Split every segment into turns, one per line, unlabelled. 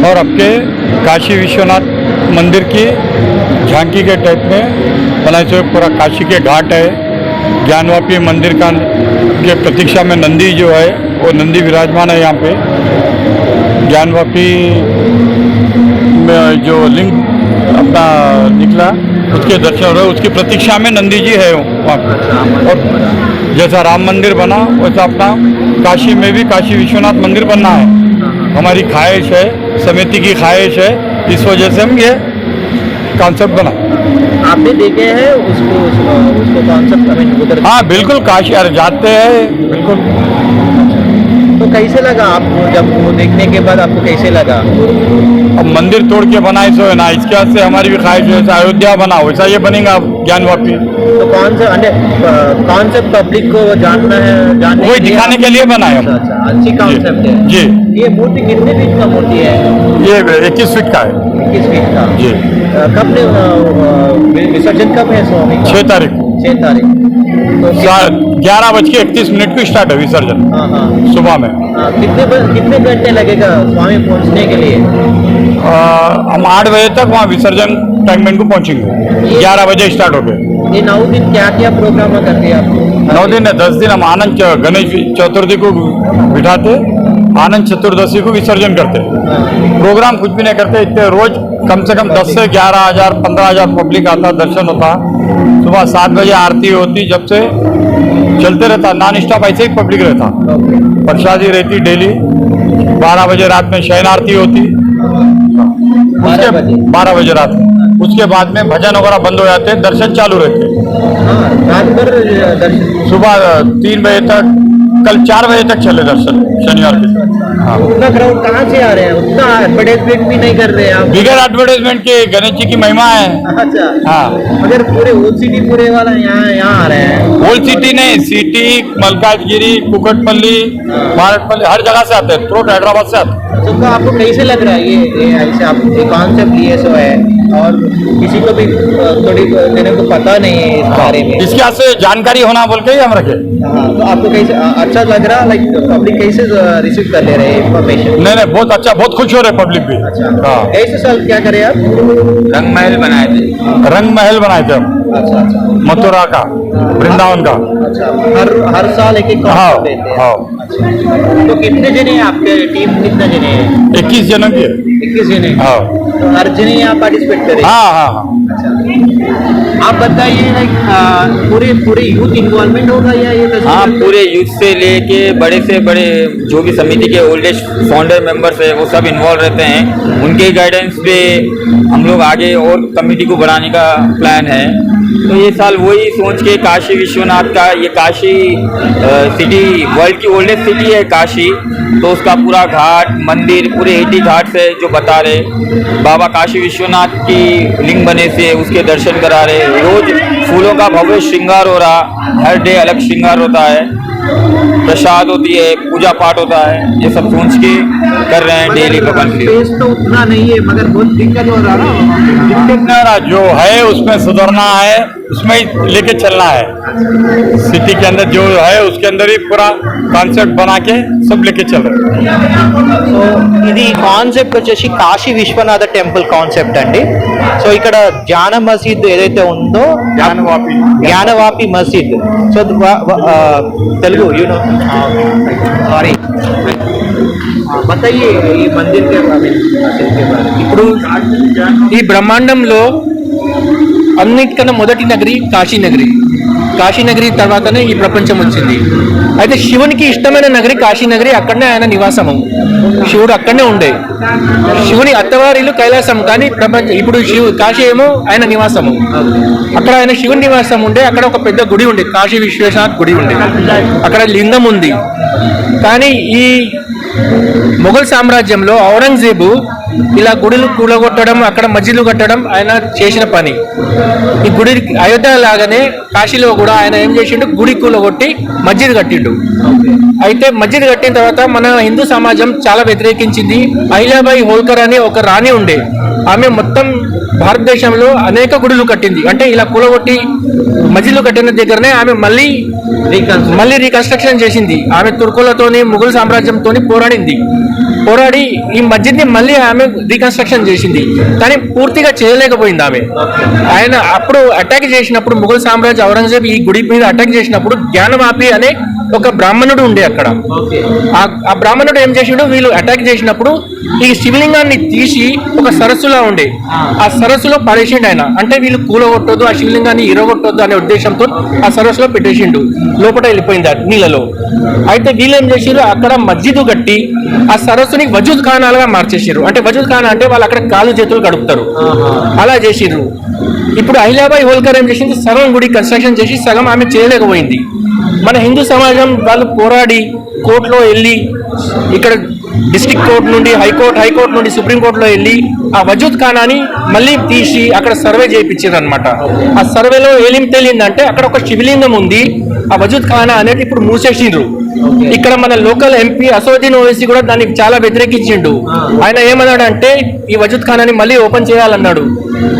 और आपके काशी विश्वनाथ मंदिर की झांकी के टाइप में बनाए हुए पूरा काशी के घाट है। ज्ञानवापी मंदिर का के प्रतीक्षा में नंदी जो है, वो नंदी विराजमान है यहाँ पे। ज्ञानवापी में जो लिंग अपना निकला, उसके दर्शन हो रहे उसकी प्रतीक्षा में नंदी जी है वहाँ और जैसा राम मंदिर बना, वैसा अपना काशी में भी काशी विश्वनाथ मंदिर बनना है। हमारी ख्वाहिश है समिति की ख्वाहिश है इस वजह से हम ये कॉन्सेप्ट बना।
आप भी देखे हैं उसको उसको, उसको कॉन्सेप्ट
हाँ बिल्कुल काशी जाते हैं। बिल्कुल।
तो कैसे लगा आपको जब वो देखने के बाद आपको कैसे लगा?
अब मंदिर तोड़ के बनाए सो है ना इसके बाद से हमारी भी ख्वाहिश है अयोध्या बना वैसा ये बनेगा ज्ञानवापी
तो कौन सा అంటే कॉन्सेप्ट पब्लिक को जानना है जानने
वही दिखाने के लिए बनाए
अच्छा अच्छा अच्छी कॉन्सेप्ट है।
जी।
ये मूर्ति कितने फीट का मूर्ति है?
ये इक्कीस फीट का है।
इक्कीस फीट का।
जी।
कब ने विसर्जन कब है स्वामी
छह तारीख को।
छह तारीख। तो
ग्यारह बज के इकतीस मिनट को स्टार्ट है विसर्जन
हाँ हाँ।
सुबह में।
हाँ, कितने ब- कितने घंटे लगेगा स्वामी पहुँचने के लिए?
आ, हम आठ बजे तक वहाँ विसर्जन टाइम को पहुँचेंगे। ग्यारह बजे स्टार्ट हो गए
ये नौ दिन क्या क्या प्रोग्राम करते हैं आप?
नौ दिन है दस दिन हम आनंद च- गणेश चतुर्थी को बिठाते आनंद चतुर्दशी को विसर्जन करते।
हाँ,
प्रोग्राम कुछ भी नहीं करते इतने रोज कम से कम दस से ग्यारह हज़ार पंद्रह हज़ार पब्लिक आता दर्शन होता। सुबह सात बजे आरती होती जब से चलते रहता नॉन स्टॉप ऐसे ही पब्लिक रहता। प्रसादी रहती डेली बारह बजे रात में शयन आरती होती।
बजे।
बारह बजे रात। उसके बाद में भजन वगैरह बंद हो जाते दर्शन चालू रहते। हैं सुबह तीन बजे तक कल चार बजे तक चले दर्शन शनिवार के। हाँ।
उतना क्राउड कहाँ से आ रहे हैं? उतना एडवर्टाइजमेंट भी नहीं कर रहे हैं आप।
बिगर एडवर्टाइजमेंट के गणेश जी की महिमा है।
अच्छा।
हाँ।
मगर पूरे ओल्ड सिटी पूरे वाला यहाँ यहाँ आ रहे हैं।
सिटी नहीं सिटी मलकाजगिरी कुकटपल्ली भारतपल्ली हर जगह से आते हैं हैदराबाद से आते हैं।
तो आपको कैसे लग रहा है ये ये ऐसे आप कॉन्सेप्ट लिए सो है? और किसी को भी थोड़ी मेरे को पता नहीं है इस बारे में।
इसके आज से जानकारी होना बोल के ही हम रखे।
हाँ, तो आपको कैसे अच्छा लग रहा लाइक पब्लिक कैसे रिसीव कर ले रहे हैं इन्फॉर्मेशन
नहीं नहीं बहुत अच्छा बहुत खुश हो रहे पब्लिक भी।
अच्छा।
हाँ।
कैसे साल क्या करे आप?
रंग महल बनाए थे।
रंग महल बनाए थे हम।
अच्छा अच्छा
मथुरा का वृंदावन का।
अच्छा हर हर साल एक एक
हाँ
हैं। अच्छा तो कितने जने हैं आपके टीम कितने जने हैं?
इक्कीस जनों की
इक्कीस जने।
हाँ।
तो हर जने यहाँ पार्टिसिपेट करें
हाँ हाँ हाँ।
आप बताइए लाइक पूरे पूरे यूथ इन्वॉल्वमेंट होगा या ये
हाँ पूरे यूथ से लेके बड़े से बड़े जो भी समिति के ओल्डेस्ट फाउंडर मेंबर्स है वो सब इन्वॉल्व रहते हैं। उनके गाइडेंस पे हम लोग आगे और कमेटी को बढ़ाने का प्लान है। तो ये साल वही सोच के काशी विश्वनाथ का ये काशी अ, सिटी वर्ल्ड की ओल्डेस्ट सिटी है काशी। तो उसका पूरा घाट मंदिर पूरे एटी घाट से जो बता रहे। बाबा काशी विश्वनाथ की लिंग बने से उसके दर्शन करा रहे रोज फूलों का भव्य श्रृंगार हो रहा हर डे अलग श्रृंगार होता है। प्रसाद होती है पूजा पाठ होता है ये सब सोच के कर रहे हैं डेली भगवान की
तो उतना नहीं है मगर बहुत दिक्कत हो रहा है
दिक्कत नहीं रहा जो है उसमें सुधरना है। उसमें ही लेके चलना है सिटी के अंदर जो है उसके अंदर ही पूरा कॉन्सेप्ट बना के सब लेके चल रहे हैं
సో ఇది కాన్సెప్ట్ వచ్చేసి కాశీ విశ్వనాథ టెంపుల్ కాన్సెప్ట్ అండి సో ఇక్కడ జ్ఞాన మసీద్ ఏదైతే ఉందో
ज्ञानवापी
జ్ఞానవాపి మసీద్ సో వ- వ- ఆ, తెలుగు యూనో సారీ बताइए ये मंदिर के बारे में मस्जिद के बारे में
ఇప్పుడు ఈ బ్రహ్మాండంలో అన్నిటికన్నా మొదటి నగరి కాశీనగరి. కాశీనగరి తర్వాతనే ఈ ప్రపంచం వచ్చింది. అయితే శివునికి ఇష్టమైన నగరి కాశీనగరి అక్కడనే ఆయన నివాసము. శివుడు అక్కడనే ఉండే. శివుని అత్తవారిలు కైలాసం కానీ ప్రపంచ ఇప్పుడు శివు కాశీ ఏమో ఆయన నివాసము. అక్కడ ఆయన శివుని నివాసం ఉండే అక్కడ ఒక పెద్ద గుడి ఉండే కాశీ విశ్వేశ్వనాథ్ గుడి ఉండే. అక్కడ లింగం ఉంది. కానీ ఈ మొఘల్ సామ్రాజ్యంలో ఔరంగజేబు ఇలా గుడులు కూలగొట్టడం అక్కడ మస్జిద్లు కట్టడం ఆయన చేసిన పని. ఈ గుడి అయోధ్య లాగానే కాశీలో కూడా ఆయన ఏం చేసిండు? గుడి కూలగొట్టి మస్జిద్ కట్టిండు. అయితే మస్జిద్ కట్టిన తర్వాత మన హిందూ సమాజం చాలా వ్యతిరేకించింది. అహిలాబాయి హోల్కర్ అనే ఒక రాణి ఉండే. ఆమె మొత్తం భారతదేశంలో అనేక గుడులు కట్టింది. అంటే ఇలా కూలగొట్టి మస్జిద్లు కట్టిన దగ్గరనే ఆమె మళ్ళీ మళ్ళీ రీకన్స్ట్రక్షన్ చేసింది. ఆమె తుర్కులతోని ముఘల్ సామ్రాజ్యంతోని పోరాడింది. పోరాడి ఈ మస్జిద్ని మళ్ళీ ఆమె రీకన్స్ట్రక్షన్ చేసింది. కానీ పూర్తిగా చేయలేకపోయింది ఆమె. ఆయన అప్పుడు అటాక్ చేసినప్పుడు ముఘల్ సామ్రాజ్య ఔరంగజేబ్ ఈ గుడి మీద అటాక్ చేసినప్పుడు జ్ఞానవాపి అనే ఒక బ్రాహ్మణుడు ఉండే అక్కడ. ఆ- బ్రాహ్మణుడు ఏం చేసిండు? వీళ్ళు అటాక్ చేసినప్పుడు ఈ శివలింగాన్ని తీసి ఒక సరస్సులా ఉండే. ఆ సరస్సులో పడేసిండు ఆయన. అంటే వీళ్ళు కూలగొట్టొద్దు ఆ శివలింగాన్ని ఇరగొట్టొద్దు అనే ఉద్దేశంతో ఆ సరస్సులో పెట్టేసిండు. లోపల వెళ్ళిపోయింది నీళ్ళలో. అయితే వీళ్ళు ఏం చేసిర్రు? అక్కడ మస్జిద్ కట్టి ఆ సరస్సు సరస్సుని వజూద్ ఖానాలుగా మార్చేసారు అంటే వజూద్ ఖానా అంటే వాళ్ళు అక్కడ కాలు చేతులు గడుపుతారు అలా చేసిర్రు. ఇప్పుడు అహిలాబాయి హోల్కర్ ఏం చేసింది సగం గుడి కన్స్ట్రక్షన్ చేసి సగం ఆమె చేయలేకపోయింది. మన హిందూ సమాజం వాళ్ళు పోరాడి కోర్టులో వెళ్ళి ఇక్కడ డిస్ట్రిక్ట్ కోర్టు నుండి హైకోర్టు హైకోర్టు నుండి సుప్రీంకోర్టులో వెళ్ళి ఆ వజూద్ ఖానాని మళ్ళీ తీసి అక్కడ సర్వే చేయించారు అనమాట ఆ సర్వేలో ఏం తేలిందంటే అక్కడ ఒక శివలింగం ఉంది. ఆ వజూద్ ఖానా అనేది ఇప్పుడు మూసేసిండ్రు. ఇక్కడ మన లోకల్ ఎంపీ అసోద్దీన్ ఓవైసీ కూడా దానికి చాలా వ్యతిరేకించిండు. ఆయన ఏమన్నాడు అంటే ఈ వజూద్ ఖానాని మళ్ళీ ఓపెన్ చేయాలన్నాడు.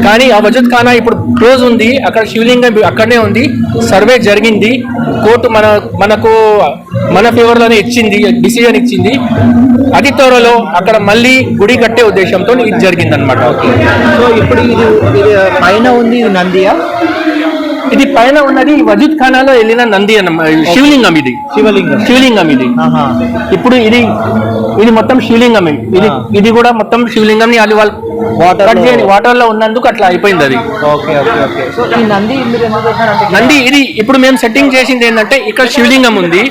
కానీ ఆ వజూద్ ఖానా ఇప్పుడు క్లోజ్ ఉంది అక్కడ శివలింగం అక్కడనే ఉంది. సర్వే జరిగింది. కోర్టు మన మనకు మన ఫేవర్లోనే ఇచ్చింది డిసిజన్ ఇచ్చింది. అతి త్వరలో అక్కడ మళ్ళీ గుడి కట్టే ఉద్దేశంతో ఇది జరిగింది అనమాట
సో ఇప్పుడు ఇది పైన ఉంది ఇది నందియా?
ఇది పైన ఉన్నది వజూద్ ఖానాలో వెళ్ళిన నంది అన్నమాట శివలింగం ఇది.
శివలింగం.
శివలింగం ఇది. ఇప్పుడు ఇది ఇది మొత్తం శివలింగమే. ఇది. ఇది కూడా మొత్తం శివలింగం అది వాళ్ళు చేయని వాటర్లో ఉన్నందుకు అట్లా అయిపోయింది అది.
Okay okay okay. సో ఈ నంది
ఇది ఇప్పుడు మేము సెట్టింగ్ చేసింది ఏంటంటే ఇక్కడ శివలింగం ఉంది.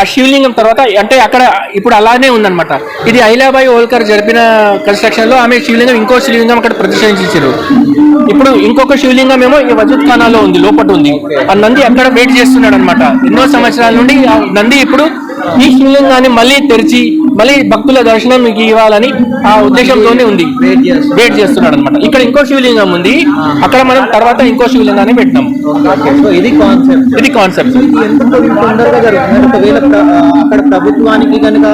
ఆ శివలింగం తర్వాత అంటే అక్కడ ఇప్పుడు అలానే ఉందన్నమాట. ఇది ఐలాబాయి హోల్కర్ జరిపిన కన్స్ట్రక్షన్లో ఆమె శివలింగం ఇంకో శివలింగం అక్కడ ప్రతిష్ఠించారు ఇప్పుడు ఇంకొక శివలింగం ఏమో ఈ వజూద్ ఖానాలో ఉంది లోపల ఉంది. ఆ నంది అక్కడ వెయిట్ చేస్తున్నాడు అనమాట ఎన్నో సంవత్సరాల నుండి ఆ నంది ఇప్పుడు ఈ శివలింగాన్ని మళ్ళీ తెరిచి మళ్ళీ భక్తుల దర్శనం మీకు ఇవ్వాలని ఆ ఉద్దేశంతోనే ఉంది.
వెయిట్
చేస్తున్నాడు. అనమాట ఇక్కడ ఇంకో శివలింగం ఉంది. అక్కడ మనం తర్వాత ఇంకో శివలింగాన్ని పెట్టినాం.
ఇది కాన్సెప్ట్
ఇది కాన్సెప్ట్
ఒకవేళ అక్కడ ప్రభుత్వానికి కనుక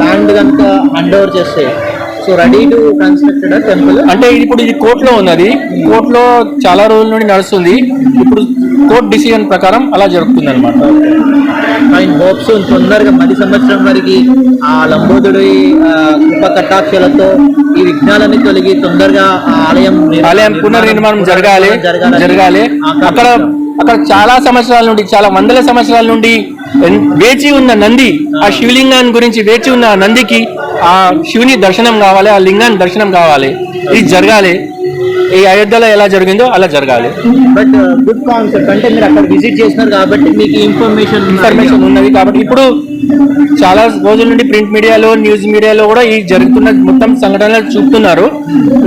ల్యాండ్ కనుక హ్యాండ్ ఓవర్ చేస్తే so ready to constructed temple.
అంటే ఇది ఇప్పుడు ఇది కోర్టులో ఉన్నది. కోర్టులో చాలా రోజుల నుండి నడుస్తుంది. ఇప్పుడు కోర్ట్ డిసిజన్ ప్రకారం అలా జరుగుతుంది అనమాట
ఆయన హోప్స్ తొందరగా పది సంవత్సరం వరకు ఆ లంబోదుడి కృప కటాక్షలతో ఈ విఘ్నాలన్నీ తొలగి తొందరగా ఆలయం
ఆలయం పునర్నిర్మాణం జరగాలి. జరగాలి. అక్కడ అక్కడ చాలా సంవత్సరాల నుండి చాలా వందల సంవత్సరాల నుండి వేచి ఉన్న నంది ఆ శివలింగాన్ని గురించి వేచి ఉన్న నందికి ఆ శివుని దర్శనం కావాలి ఆ లింగాన్ని దర్శనం కావాలి. ఇది జరగాలి. ఈ అయోధ్యలో ఎలా జరిగిందో అలా జరగాలి.
But good concept. అంటే మీరు అక్కడ విజిట్ చేసినారు కాబట్టి మీకు ఇన్ఫర్మేషన్
ఇన్ఫర్మేషన్ ఉన్నది కాబట్టి ఇప్పుడు చాలా రోజుల నుండి ప్రింట్ మీడియాలో న్యూస్ మీడియాలో కూడా ఈ జరుగుతున్న మొత్తం సంఘటనలు చూపుతున్నారు.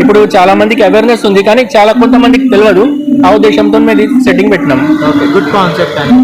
ఇప్పుడు చాలా మందికి అవేర్నెస్ ఉంది కానీ చాలా కొంతమందికి తెలియదు. ఆ ఉద్దేశంతో మేము సెట్టింగ్ పెట్టినాం.
ఓకే గుడ్ కాన్సెప్ట్ అండి.